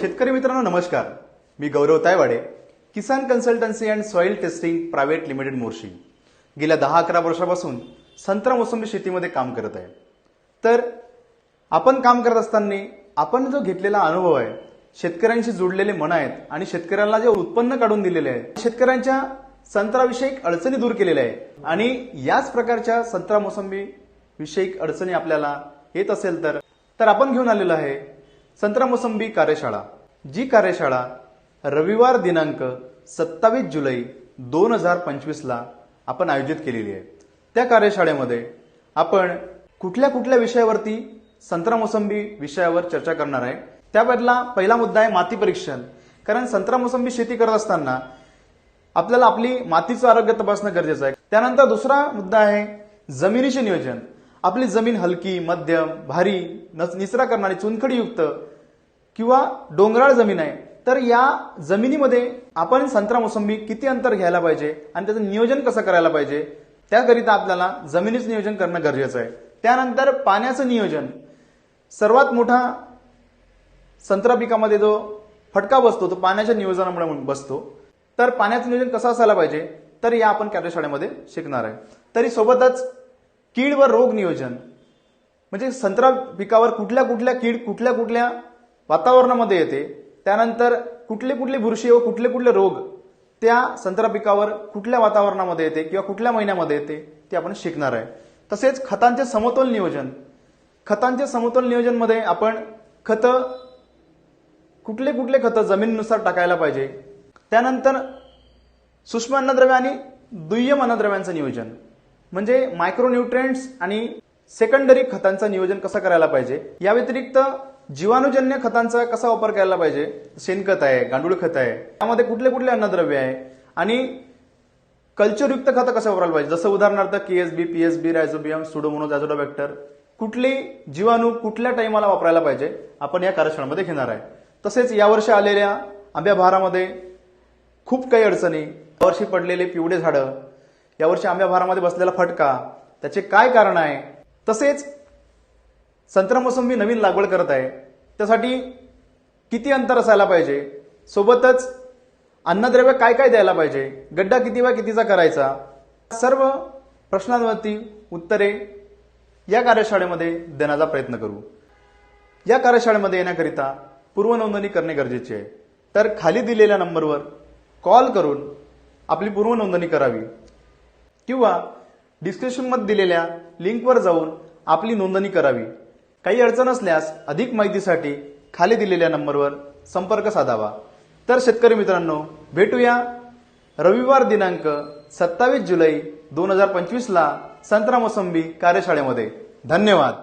शेतकरी मित्रांनो नमस्कार. मी Gaurav Taywade Kisan consultancy and soil testing private limited Morshi. गेल्या दहा अकरा वर्षापासून संत्रा मोसंबी शेतीमध्ये काम करत आहे. तर आपण काम करत असताना आपण जो घेतलेला अनुभव आहे शेतकऱ्यांशी जोडलेले मन आहेत आणि शेतकऱ्यांना जे उत्पन्न काढून दिलेले आहे शेतकऱ्यांच्या संत्राविषयक अडचणी दूर केलेल्या आहे आणि याच प्रकारच्या संत्रा मोसंबी विषयक अडचणी आपल्याला येत असेल तर तर आपण घेऊन आलेलो आहे संत्रा मोसंबी कार्यशाळा जी कार्यशाळा रविवार दिनांक सत्तावीस जुलै दोन हजार पंचवीसला आपण आयोजित केलेली आहे. त्या कार्यशाळेमध्ये आपण कुठल्या कुठल्या विषयावरती संत्रा मोसंबी विषयावर चर्चा करणार आहे त्याबदला पहिला मुद्दा आहे माती परीक्षण. कारण संत्रा मोसंबी शेती करत असताना आपल्याला आपली मातीचं आरोग्य तपासणं गरजेचं आहे. त्यानंतर दुसरा मुद्दा आहे जमिनीचे नियोजन. आपली जमीन हलकी मध्यम भारी नस- निचरा करणारी चुनखडीयुक्त किंवा डोंगराळ जमीन आहे तर या जमिनीमध्ये आपण संत्रा मोसंबी किती अंतर घ्यायला पाहिजे आणि त्याचं नियोजन कसं करायला पाहिजे त्याकरिता आपल्याला जमिनीचं नियोजन करणं गरजेचं आहे. त्यानंतर पाण्याचं नियोजन. सर्वात मोठा संत्रा पिकामध्ये जो फटका बसतो तो पाण्याच्या नियोजनामुळे बसतो. तर पाण्याचं नियोजन कसं असायला पाहिजे तर या आपण कार्यशाळेमध्ये शिकणार आहे. तरी सोबतच कीड व रोग नियोजन. म्हणजे संत्रा पिकावर कुठल्या कुठल्या कीड कुठल्या कुठल्या वातावरणामध्ये येते. त्यानंतर कुठले कुठले बुरशी व कुठले कुठले रोग त्या संत्रा पिकावर कुठल्या वातावरणामध्ये येते किंवा कुठल्या महिन्यामध्ये येते ते आपण शिकणार आहे. तसेच खतांचे समतोल नियोजन. खतांचे समतोल नियोजनमध्ये आपण खतं कुठले कुठले खतं जमिनीनुसार टाकायला पाहिजे. त्यानंतर सूक्ष्म अन्नद्रव्य आणि दुय्यम अन्नद्रव्यांचं नियोजन. म्हणजे मायक्रोन्युट्रिएंट्स आणि सेकंडरी खतांचं नियोजन कसं करायला पाहिजे. या व्यतिरिक्त जीवाणूजन्य खतांचा कसा वापर करायला पाहिजे? शेणखत आहे गांडूळ खत आहे. त्यामध्ये कुठले कुठले अन्नद्रव्य आहे? आणि कल्चरयुक्त खतं कसं वापरायला पाहिजे? जसं उदाहरणार्थ KSB PSB rhizobium pseudomonas azotobacter कुठली जीवाणू कुठल्या टाइमाला वापरायला पाहिजे? आपण या कार्यशाळेमध्ये घेणार आहे. तसेच यावर्षी आलेल्या आंब्या भारामध्ये खूप काही अडचणी. यावर्षी पडलेले पिवळे झाडं. यावर्षी आंब्या भारामध्ये बसलेला फटका. त्याचे काय कारण आहे? तसेच संत्रा मोसंबी नवीन लागवड करत आहे. त्यासाठी किती अंतर असायला पाहिजे? सोबतच अन्नद्रव्य काय काय द्यायला पाहिजे? गड्डा किती वा कितीचा करायचा? सर्व प्रश्नांवरती उत्तरे या कार्यशाळेमध्ये देण्याचा प्रयत्न करू. या कार्यशाळेमध्ये येण्याकरिता पूर्वनोंदणी करणे गरजेचे आहे. तर खाली दिलेल्या नंबरवर कॉल करून आपली पूर्वनोंदणी करावी. किंवा डिस्क्रिप्शनमध्ये दिलेल्या लिंकवर जाऊन आपली नोंदणी करावी. काही अडचण असल्यास अधिक माहितीसाठी खाली दिलेल्या नंबरवर संपर्क साधावा. तर शेतकरी मित्रांनो भेटूया रविवार दिनांक सत्तावीस जुलै दोन हजार पंचवीसला संत्रा मोसंबी कार्यशाळेमध्ये. धन्यवाद.